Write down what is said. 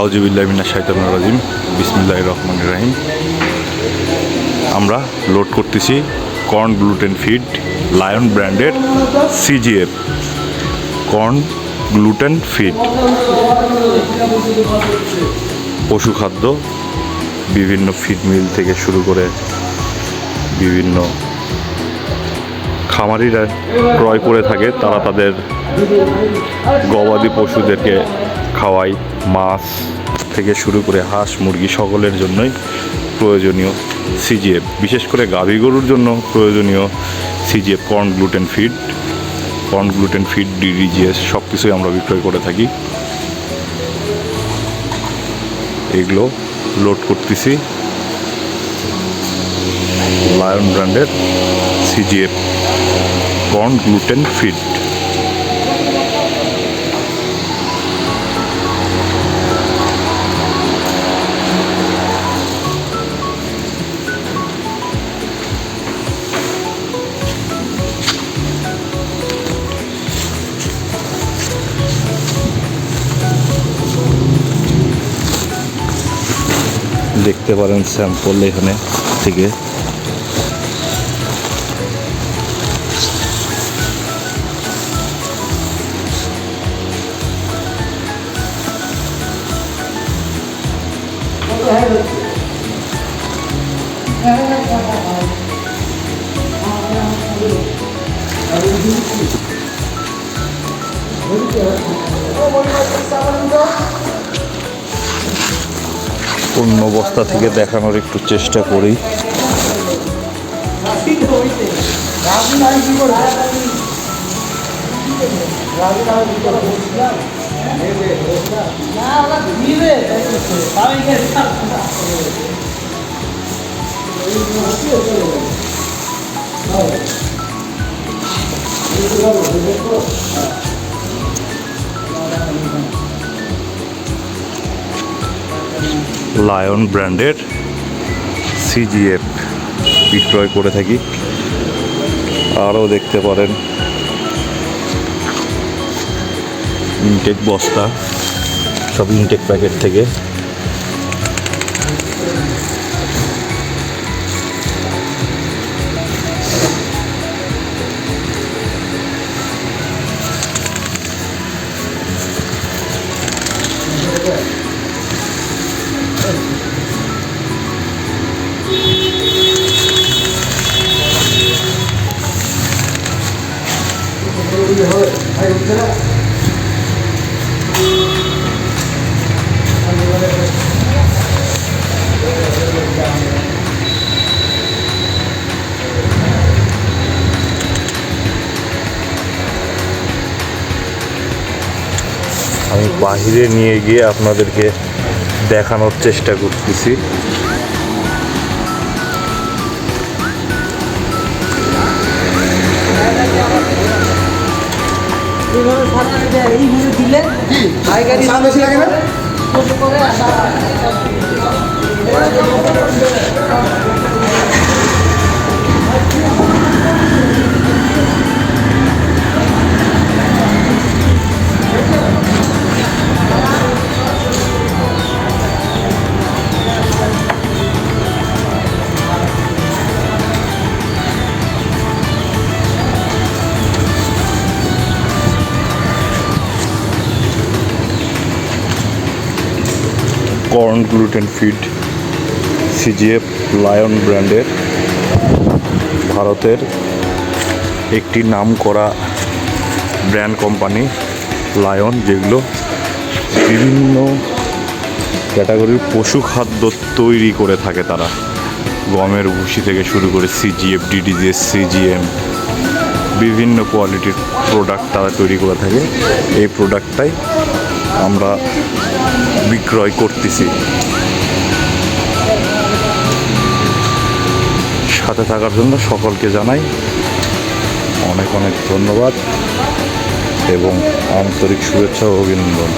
আউজুবিল্লাহমিনা শাহিতান রাজিম। বিসমিল্লাহ রহমান রাহিম। আমরা লোড করতেছি কর্ন গ্লুটেন ফিড লায়ন ব্র্যান্ডের সিজিএফ। Corn gluten feed. পশু খাদ্য, বিভিন্ন ফিড মিল থেকে শুরু করে বিভিন্ন খামারিরা ক্রয় করে থাকে। তারা তাদের গবাদি পশুদেরকে খাওয়াই, মাছ থেকে শুরু করে হাঁস, মুরগি সকলের জন্যই প্রয়োজনীয় সিজিএফ। বিশেষ করে গাভী গরুর জন্য প্রয়োজনীয় CGF corn gluten feed corn gluten feed DDGS সব কিছুই আমরা বিক্রয় করে থাকি। এগুলো লোড করতেছি। লায়ন ব্র্যান্ডের সিজিএফ কর্ন গ্লুটেন ফিড দেখতে পারেন স্যাম্পল এখানে থেকে। অন্য বস্তা থেকে দেখানোর একটু চেষ্টা করি। লায়ন ব্র্যান্ডের সিজিএফ বিক্রয় করে থাকি। আরও দেখতে পারেন। ইনটেক বস্তা। সব ইনটেক প্যাকেট থেকে। আমি বাহিরে নিয়ে গিয়ে আপনাদেরকে দেখানোর চেষ্টা করতেছি। দিলে corn gluten feed CGF lion ব্র্যান্ডের ভারতের একটি নাম করা ব্র্যান্ড কোম্পানি লায়ন যেগুলো বিভিন্ন ক্যাটাগরির পশু খাদ্য তৈরি করে থাকে তারা। গমের ভুসি থেকে শুরু করে সিজিএফ ডিডিজিএস সিজিএম বিভিন্ন কোয়ালিটির প্রোডাক্ট তারা তৈরি করে থাকে। এই প্রোডাক্টটাই আমরা বিক্রয় করতেছি। সাথে থাকার জন্য সকলকে জানাই অনেক অনেক ধন্যবাদ এবং আন্তরিক শুভেচ্ছা অভিনন্দন।